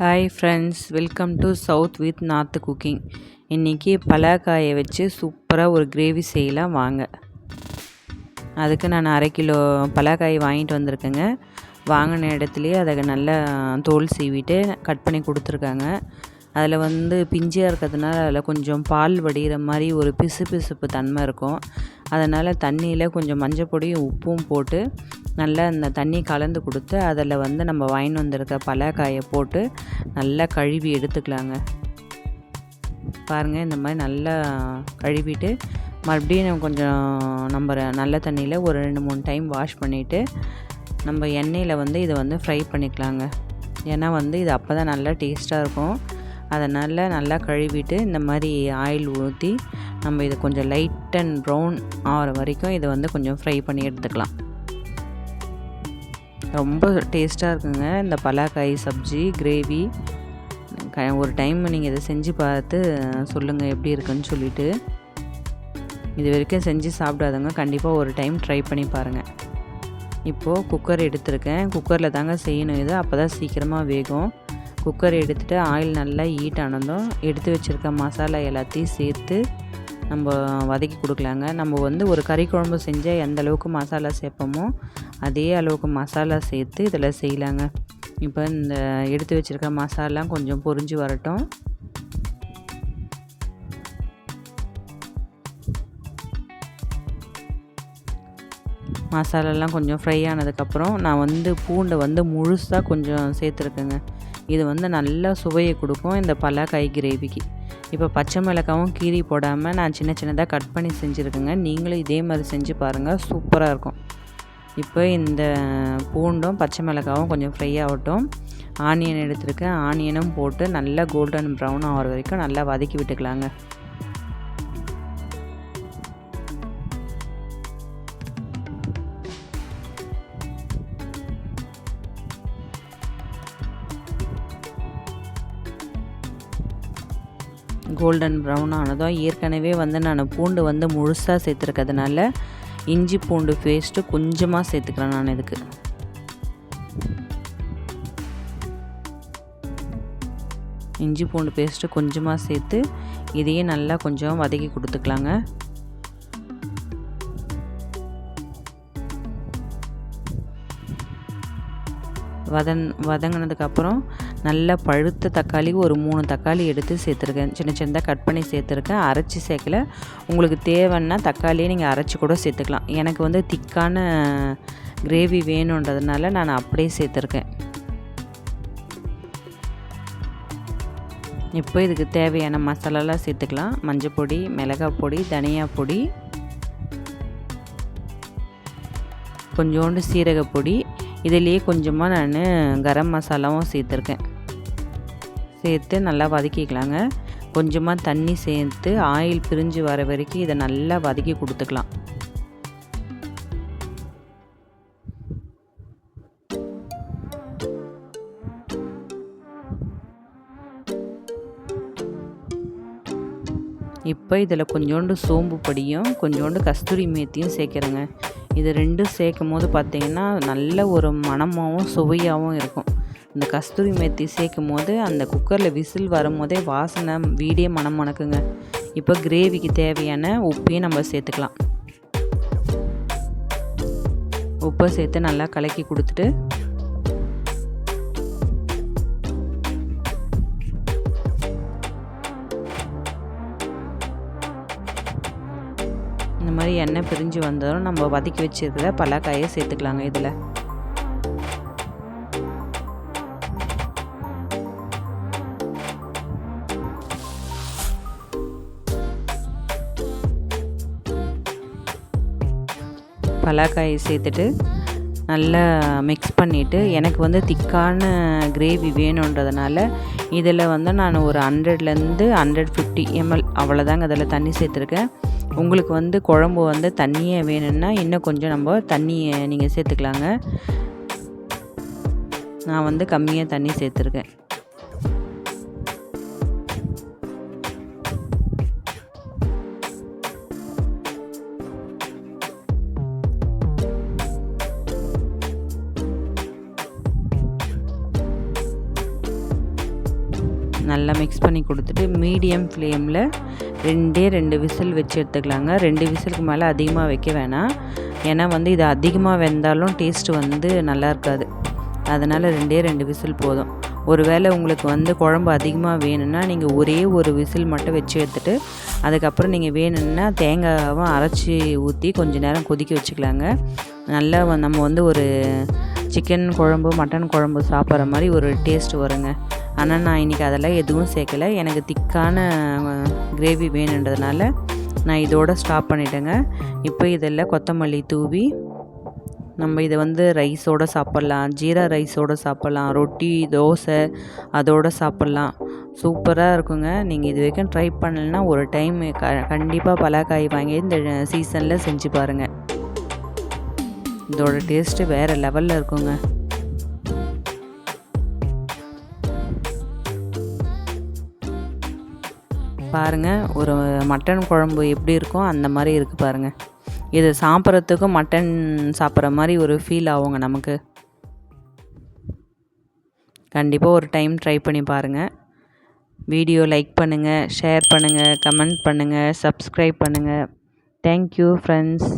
Hi friends welcome to south with north cooking இன்றைக்கி பலாக்காயை வச்சு சூப்பராக ஒரு கிரேவி செய்யலாம் வாங்க. அதுக்கு நான் அரை கிலோ பலாக்காய் வாங்கிட்டு வந்திருக்கேங்க. வாங்கின இடத்துலையே அதை நல்லா தோல் சீவிட்டு கட் பண்ணி கொடுத்துருக்காங்க. அதில் வந்து பிஞ்சியாக இருக்கிறதுனால அதில் கொஞ்சம் பால் வடிகிற மாதிரி ஒரு பிசு பிசுப்பு தன்மை இருக்கும். அதனால் தண்ணியில் கொஞ்சம் மஞ்சள் பொடியும் உப்பும் போட்டு நல்லா இந்த தண்ணி கலந்து கொடுத்து அதில் வந்து நம்ம வாங்கி வந்திருக்க பலாக்காயை போட்டு நல்லா கழுவி எடுத்துக்கலாங்க. பாருங்கள் இந்த மாதிரி நல்லா கழுவிட்டு மறுபடியும் கொஞ்சம் நம்ம நல்ல தண்ணியில் ஒரு ரெண்டு மூணு டைம் வாஷ் பண்ணிவிட்டு நம்ம எண்ணெயில் வந்து இதை வந்து ஃப்ரை பண்ணிக்கலாங்க. ஏன்னா வந்து இது அப்போ தான் நல்லா டேஸ்ட்டாக இருக்கும். அதனால் நல்லா கழுவிட்டு இந்த மாதிரி ஆயில் ஊற்றி நம்ம இதை கொஞ்சம் லைட் அண்ட் ப்ரௌன் ஆகிற வரைக்கும் இதை வந்து கொஞ்சம் ஃப்ரை பண்ணி எடுத்துக்கலாம். ரொம்ப டேஸ்ட்டாக இருக்குங்க. இந்த பலாக்காய் சப்ஜி கிரேவி. க ஒரு டைம் நீங்கள் இதை செஞ்சு பார்த்து சொல்லுங்கள் எப்படி இருக்குன்னு சொல்லிவிட்டு இது வரைக்கும் செஞ்சு சாப்பிடாதவங்க கண்டிப்பாக ஒரு டைம் ட்ரை பண்ணி பாருங்கள் இப்போது குக்கர் எடுத்திருக்கேன். குக்கரில் தாங்க செய்யணும். இது அப்போ தான் சீக்கிரமாக வேகும். குக்கர் எடுத்துகிட்டு ஆயில் நல்லா ஹீட் ஆனதும் எடுத்து வச்சுருக்க மசாலா எல்லாத்தையும் சேர்த்து நம்ம வதக்கி கொடுக்கலாங்க. நம்ம வந்து ஒரு கறி குழம்பு செஞ்சால் எந்த அளவுக்கு மசாலா சேர்ப்போமோ அதே அளவுக்கு மசாலா சேர்த்து இதில் செய்யலாங்க. இப்போ இந்த எடுத்து வச்சுருக்க மசாலாம் கொஞ்சம் பொரிஞ்சு வரட்டும். மசாலாலாம் கொஞ்சம் ஃப்ரை ஆனதுக்கப்புறம் நான் வந்து பூண்டை வந்து முழுசாக கொஞ்சம் சேர்த்துருக்கேங்க. இது வந்து நல்லா சுவையை கொடுக்கும் இந்த பலாக்காய் கிரேவிக்கு இப்போ பச்சை மிளகாவும் கீரி போடாமல் நான் சின்ன சின்னதாக கட் பண்ணி செஞ்சுருக்கேங்க. நீங்களும் இதே மாதிரி செஞ்சு பாருங்கள் சூப்பராக இருக்கும். இப்போ இந்த பூண்டும் பச்சை மிளகாவும் கொஞ்சம் ஃப்ரை ஆகட்டும். ஆனியன் எடுத்துருக்கேன். ஆனியனும் போட்டு நல்லா கோல்டன் ப்ரௌன் ஆகிற வரைக்கும் நல்லா வதக்கி விட்டுக்கலாங்க. கோல்டன் ப்ரௌன் ஆனதும் ஏற்கனவே வந்து நான் பூண்டு வந்து முழுசாக சேர்த்துருக்கிறதுனால இஞ்சி பூண்டு பேஸ்ட்டு கொஞ்சமாக சேர்த்துக்கிறேன் நான் இதுக்கு. இஞ்சி பூண்டு பேஸ்ட்டு கொஞ்சமாக சேர்த்து இதையே நல்லா கொஞ்சம் வதக்கி கொடுத்துக்கலாங்க. வதன் வதங்கினதுக்கப்புறம் நல்லா பழுத்த தக்காளி ஒரு மூணு தக்காளி எடுத்து சேர்த்துருக்கேன். சின்ன சின்னதாக கட் பண்ணி சேர்த்துருக்கேன். அரைச்சி சேர்க்கல. உங்களுக்கு தேவைன்னா தக்காளியை நீங்கள் அரைச்சி கூட சேர்த்துக்கலாம். எனக்கு வந்து திக்கான கிரேவி வேணுன்றதுனால நான் அப்படியே சேர்த்துருக்கேன். இப்போ இதுக்கு தேவையான மசாலாலாம் சேர்த்துக்கலாம். மஞ்சள் பொடி மிளகாய் பொடி தனியா பொடி கொஞ்சோண்டு சீரகப்பொடி. இதிலேயே கொஞ்சமாக நான் கரம் மசாலாவும் சேர்த்துருக்கேன். சேர்த்து நல்லா வதக்கிக்கலாங்க. கொஞ்சமாக தண்ணி சேர்த்து ஆயில் பிரிஞ்சு வர வரைக்கும் இதை நல்லா வதக்கி கொடுத்துக்கலாம். இப்போ இதில் கொஞ்சோண்டு சோம்பு பொடியும் கொஞ்சோண்டு கஸ்தூரி மேத்தியும் சேர்க்குறேங்க. இது ரெண்டும் சேர்க்கும் போது பார்த்திங்கன்னா நல்ல ஒரு மணமாகவும் சுவையாகவும் இருக்கும். இந்த கஸ்தூரி மேத்தி சேர்க்கும் போது அந்த குக்கரில் விசில் வரும்போதே வாசனை வீடே மனம் மணக்குங்க இப்போ கிரேவிக்கு தேவையான உப்பையும் நம்ம சேர்த்துக்கலாம். உப்பை சேர்த்து நல்லா கலக்கி கொடுத்துட்டு இந்த மாதிரி எண்ணெய் பிரிஞ்சு வந்ததும் நம்ம வதக்கி வச்சுருக்கிற பலாக்காயை சேர்த்துக்கலாங்க இதில். பலாக்காயை சேர்த்துட்டு நல்லா மிக்ஸ் பண்ணிவிட்டு எனக்கு வந்து திக்கான கிரேவி வேணுன்றதுனால இதில் வந்து நான் ஒரு ஹண்ட்ரட்லேருந்து ஹண்ட்ரட் ஃபிஃப்டி எம்எல் அவ்வளோதாங்க அதில் தண்ணி சேர்த்துருக்கேன். உங்களுக்கு வந்து குழம்பு வந்து தண்ணியே வேணும்னா இன்னும் கொஞ்சம் நம்ம தண்ணியை நீங்கள் சேர்த்துக்கலாங்க. நான் வந்து கம்மியாக தண்ணி சேர்த்துருக்கேன். நல்லா மிக்ஸ் பண்ணி கொடுத்துட்டு மீடியம் ஃப்ளேமில் ரெண்டே ரெண்டு விசில் வச்சு எடுத்துக்கலாங்க. ரெண்டு விசிலுக்கு மேலே அதிகமாக வைக்க வேணாம். ஏன்னா வந்து இது அதிகமாக வெந்தாலும் டேஸ்ட்டு வந்து நல்லா இருக்காது. அதனால் ரெண்டே ரெண்டு விசில் போதும். ஒருவேளை உங்களுக்கு வந்து குழம்பு அதிகமாக வேணும்னா நீங்கள் ஒரே ஒரு விசில் மட்டும் வச்சு எடுத்துட்டு அதுக்கப்புறம் நீங்கள் வேணும்னா தேங்காவும் அரைச்சி ஊற்றி கொஞ்சம் நேரம் கொதிக்க வச்சுக்கலாங்க. நல்லா நம்ம வந்து ஒரு சிக்கன் குழம்பு மட்டன் குழம்பு சாப்பிட்ற மாதிரி ஒரு டேஸ்ட் வருங்க. ஆனால் நான் இன்றைக்கி அதெல்லாம் எதுவும் சேர்க்கலை. எனக்கு திக்கான கிரேவி வேணுன்றதுனால நான் இதோட ஸ்டாப் பண்ணிட்டேங்க. இப்போ இதெல்லாம் கொத்தமல்லி தூவி நம்ம இதை வந்து ரைஸோடு சாப்பிட்லாம் ஜீரா ரைஸோடு சாப்பிட்லாம் ரொட்டி தோசை அதோடு சாப்பிட்லாம். சூப்பராக இருக்குங்க. நீங்கள் இது வரைக்கும் ட்ரை பண்ணலைன்னா ஒரு டைம் க கண்டிப்பாக பலாக்காய் வாங்கி இந்த சீசனில் செஞ்சு பாருங்கள் இதோட டேஸ்ட்டு வேறு லெவலில் இருக்குங்க. பாருங்கள் ஒரு மட்டன் குழம்பு எப்படி இருக்கோ அந்த மாதிரி இருக்குது பாருங்கள் இது சாப்பிட்றதுக்கும் மட்டன் சாப்பிட்ற மாதிரி ஒரு ஃபீல் ஆகுங்க நமக்கு. கண்டிப்பாக ஒரு டைம் ட்ரை பண்ணி பாருங்கள் வீடியோ லைக் பண்ணுங்கள் ஷேர் பண்ணுங்கள் கமெண்ட் பண்ணுங்கள் சப்ஸ்கிரைப் பண்ணுங்கள் தேங்க்யூ ஃப்ரெண்ட்ஸ்